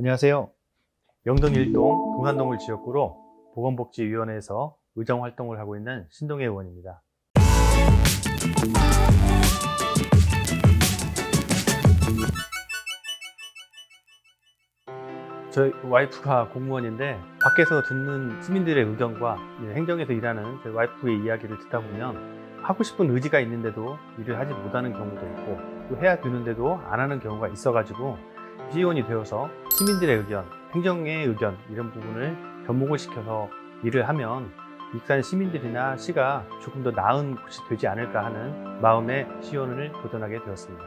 안녕하세요. 영동 1동 동산동을 지역구로 보건복지위원회에서 의정 활동을 하고 있는 신동혜 의원입니다. 저희 와이프가 공무원인데 밖에서 듣는 시민들의 의견과 행정에서 일하는 저희 와이프의 이야기를 듣다 보면 하고 싶은 의지가 있는데도 일을 하지 못하는 경우도 있고 또 해야 되는데도 안 하는 경우가 있어가지고 시의원이 되어서 시민들의 의견, 행정의 의견 이런 부분을 접목을 시켜서 일을 하면 익산 시민들이나 시가 조금 더 나은 곳이 되지 않을까 하는 마음에 시의원을 도전하게 되었습니다.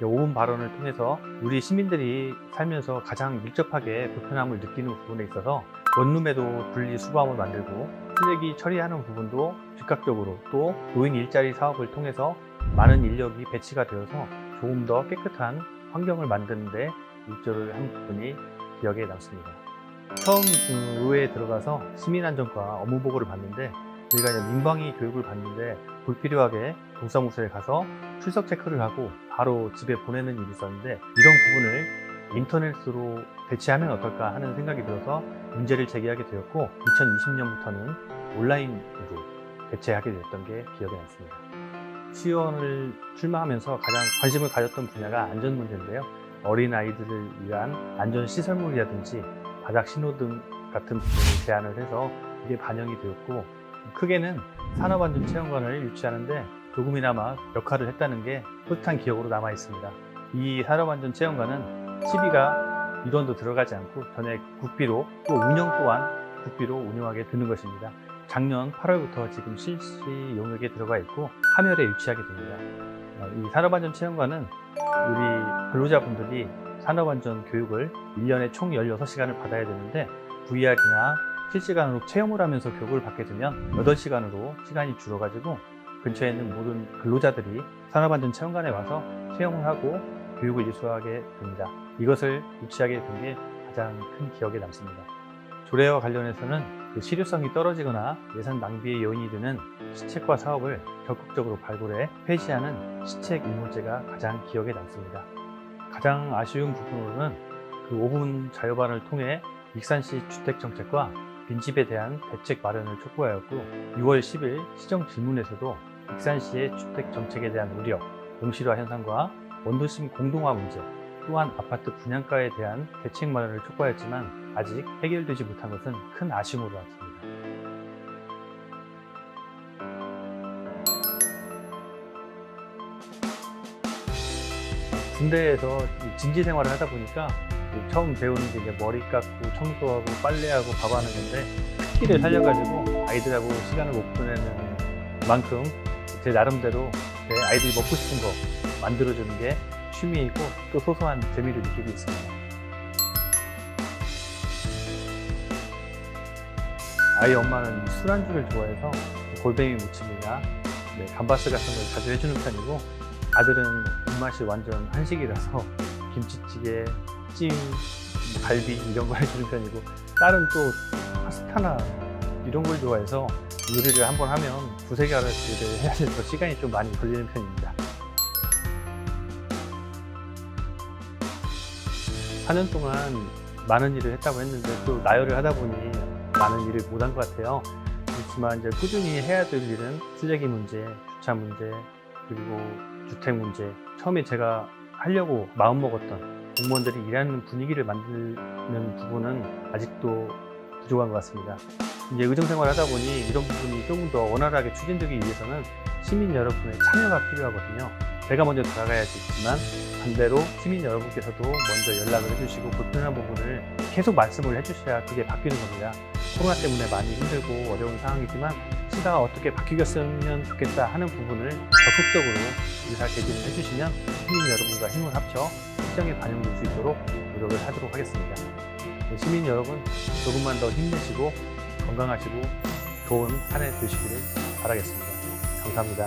5분 발언을 통해서 우리 시민들이 살면서 가장 밀접하게 불편함을 느끼는 부분에 있어서 원룸에도 분리 수거함을 만들고 쓰레기 처리하는 부분도 즉각적으로 또 노인 일자리 사업을 통해서 많은 인력이 배치가 되어서 조금 더 깨끗한 환경을 만드는데 일조를 한 부분이 기억에 남습니다. 처음 그 의회에 들어가서 시민안전과 업무보고를 봤는데 저희가 민방위 교육을 받는데 불필요하게 동사무소에 가서 출석 체크를 하고 바로 집에 보내는 일이 있었는데 이런 부분을 인터넷으로 대체하면 어떨까 하는 생각이 들어서 문제를 제기하게 되었고 2020년부터는 온라인으로 대체하게 됐던 게 기억에 남습니다. 시의원을 출마하면서 가장 관심을 가졌던 분야가 안전 문제인데요. 어린 아이들을 위한 안전 시설물이라든지 바닥 신호등 같은 부분을 제안을 해서 이게 반영이 되었고 크게는 산업안전체험관을 유치하는데 조금이나마 역할을 했다는 게 뿌듯한 기억으로 남아 있습니다. 이 산업안전체험관은 시비가 인원도 들어가지 않고 전액 국비로 또 운영 또한 국비로 운영하게 되는 것입니다. 작년 8월부터 지금 실시 용역에 들어가 있고 하멸에 유치하게 됩니다. 어, 이 산업안전 체험관은 우리 근로자분들이 산업안전 교육을 1년에 총 16시간을 받아야 되는데 VR이나 실시간으로 체험을 하면서 교육을 받게 되면 8시간으로 시간이 줄어가지고 근처에 있는 모든 근로자들이 산업안전 체험관에 와서 체험을 하고 교육을 이수하게 됩니다. 이것을 유치하게 된 게 가장 큰 기억에 남습니다. 조례와 관련해서는 그 실효성이 떨어지거나 예산 낭비의 요인이 되는 시책과 사업을 적극적으로 발굴해 폐지하는 시책 일몰제가 가장 기억에 남습니다. 가장 아쉬운 부분으로는 그 5분 자유반을 통해 익산시 주택정책과 빈집에 대한 대책 마련을 촉구하였고 6월 10일 시정 질문에서도 익산시의 주택정책에 대한 우려, 공실화 현상과 원도심 공동화 문제, 또한 아파트 분양가에 대한 대책 마련을 촉구하였지만 아직 해결되지 못한 것은 큰 아쉬움으로 남습니다. 군대에서 이 진지 생활을 하다 보니까 이 처음 배우는 게 이제 머리 깎고 청소하고 빨래하고 밥 하는 건데 특기를 살려가지고 아이들하고 시간을 못 보내는 만큼 제 나름대로 제 아이들이 먹고 싶은 거 만들어주는 게 취미이고 또 소소한 재미를 느끼고 있습니다. 아이 엄마는 술안주를 좋아해서 골뱅이 무침이나 네, 감바스 같은 걸 자주 해주는 편이고 아들은 입맛이 완전 한식이라서 김치찌개, 찜, 갈비 이런 거 해주는 편이고 딸은 또 파스타나 이런 걸 좋아해서 요리를 한번 하면 두세 가지를 해야 돼서 시간이 좀 많이 걸리는 편입니다. 4년 동안 많은 일을 했다고 했는데 또 나열을 하다 보니 많은 일을 못한 것 같아요. 그렇지만 이제 꾸준히 해야 될 일은 쓰레기 문제, 주차 문제, 그리고 주택 문제. 처음에 제가 하려고 마음먹었던 공무원들이 일하는 분위기를 만드는 부분은 아직도 부족한 것 같습니다. 이제 의정생활 하다 보니 이런 부분이 조금 더 원활하게 추진되기 위해서는 시민 여러분의 참여가 필요하거든요. 제가 먼저 다가가야지만 반대로 시민 여러분께서도 먼저 연락을 해주시고 불편한 부분을 계속 말씀을 해주셔야 그게 바뀌는 겁니다. 코로나 때문에 많이 힘들고 어려운 상황이지만 시가 어떻게 바뀌었으면 좋겠다 하는 부분을 적극적으로 의사 개진을 해주시면 시민 여러분과 힘을 합쳐 시정에 반영될 수 있도록 노력을 하도록 하겠습니다. 네, 시민 여러분 조금만 더 힘내시고 건강하시고 좋은 한 해 되시기를 바라겠습니다. 감사합니다.